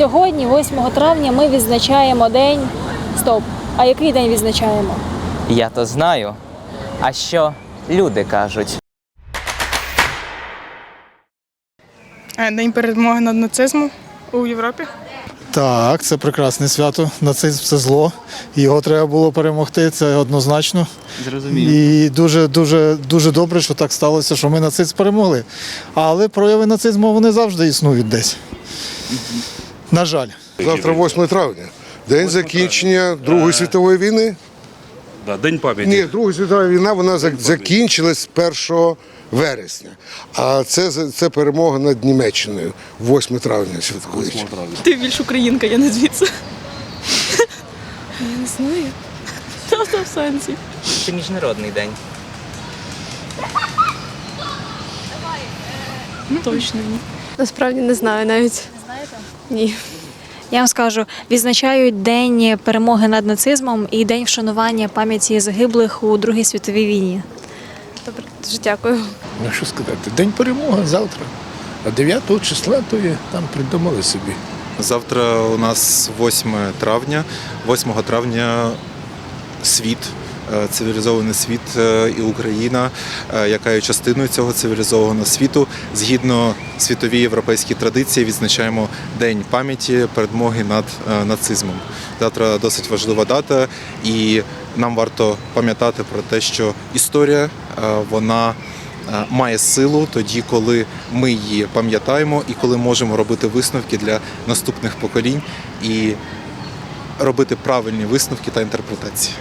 сьогодні, 8 травня, ми відзначаємо день. Стоп. А який день відзначаємо? Я то знаю. А що люди кажуть? Е, День перемоги над нацизмом у Європі. Так, це прекрасне свято. Нацизм це зло. Його треба було перемогти, це однозначно. Зрозуміло. І дуже, дуже, дуже добре, що так сталося, що ми нацизм перемогли. Але прояви нацизму вони завжди існують десь. На жаль. Завтра 8 травня. День закінчення Другої світової війни. Да, День пам'яті. Ні, Друга світова війна вона закінчилась 1 вересня. А це, це перемога над Німеччиною. 8 травня святкують. Ти більш українка, я не звідси. Я не знаю. Та в сенсі. Це міжнародний день. Точно ні. Насправді не знаю навіть. Знаєте? Ні. Я вам скажу, відзначають День перемоги над нацизмом і День вшанування пам'яті загиблих у Другій світовій війні. Добре, дуже дякую. Ну що сказати, день перемоги завтра. А 9 числа то є, там придумали собі. Завтра у нас 8 травня. 8 травня світ, е, цивілізований світ е, і Україна, е, яка є частиною цього цивілізованого світу. Згідно світовій європейській традиції, відзначаємо День пам'яті перемоги над нацизмом. Завтра досить важлива дата, і нам варто пам'ятати про те, що історія вона. Має силу тоді, коли ми її пам'ятаємо і коли можемо робити висновки для наступних поколінь і робити правильні висновки та інтерпретації.